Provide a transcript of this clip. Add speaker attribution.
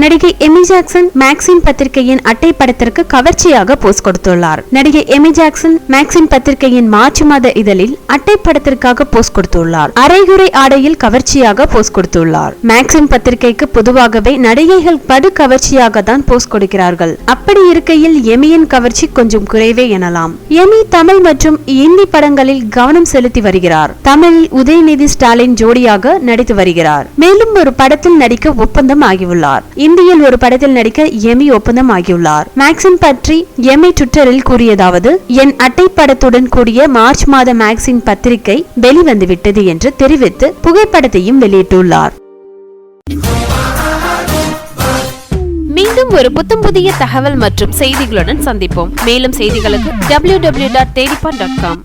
Speaker 1: நடிகை Amy Jackson மேக்சின் பத்திரிகையின் அட்டை படத்திற்கு கவர்ச்சியாக போஸ்ட் கொடுத்துள்ளார். நடிகை எமி ஜாக்சன் மேக்சின் பத்திரிகையின் மார்ச் மாத இதழில் அட்டை படத்திற்காக போஸ்ட் கொடுத்துள்ளார். அரைகுறை ஆடையில் கவர்ச்சியாக போஸ்ட் கொடுத்துள்ளார். மேக்சின் பத்திரிகைக்கு பொதுவாகவே நடிகைகள் படு கவர்ச்சியாக தான் போஸ்ட் கொடுக்கிறார்கள். அப்படி இருக்கையில் எமியின் கவர்ச்சி கொஞ்சம் குறைவே எனலாம். எமி தமிழ் மற்றும் இந்தி படங்களில் கவனம் செலுத்தி வருகிறார். தமிழில் உதயநிதி ஸ்டாலின் ஜோடியாக நடித்து வருகிறார். மேலும் ஒரு படத்தில் நடிக்க ஒப்பந்தம் ஆகியுள்ளார். இந்தியில் ஒரு படத்தில் நடிக்க எமி ஒப்பந்தம் ஆகியுள்ளார். மேக்சின் பற்றி எமி ட்விட்டரில் கூறியதாவது என் அட்டை படத்துடன் கூடிய மார்ச் மாத மேக்சின் பத்திரிகை வெளிவந்துவிட்டது என்று தெரிவித்து புகைப்படத்தையும் வெளியிட்டுள்ளார். மீண்டும் ஒரு புத்தம் புதிய தகவல் மற்றும் செய்திகளுடன் சந்திப்போம். மேலும் செய்திகளுக்கு W W dot Thedipaan dot com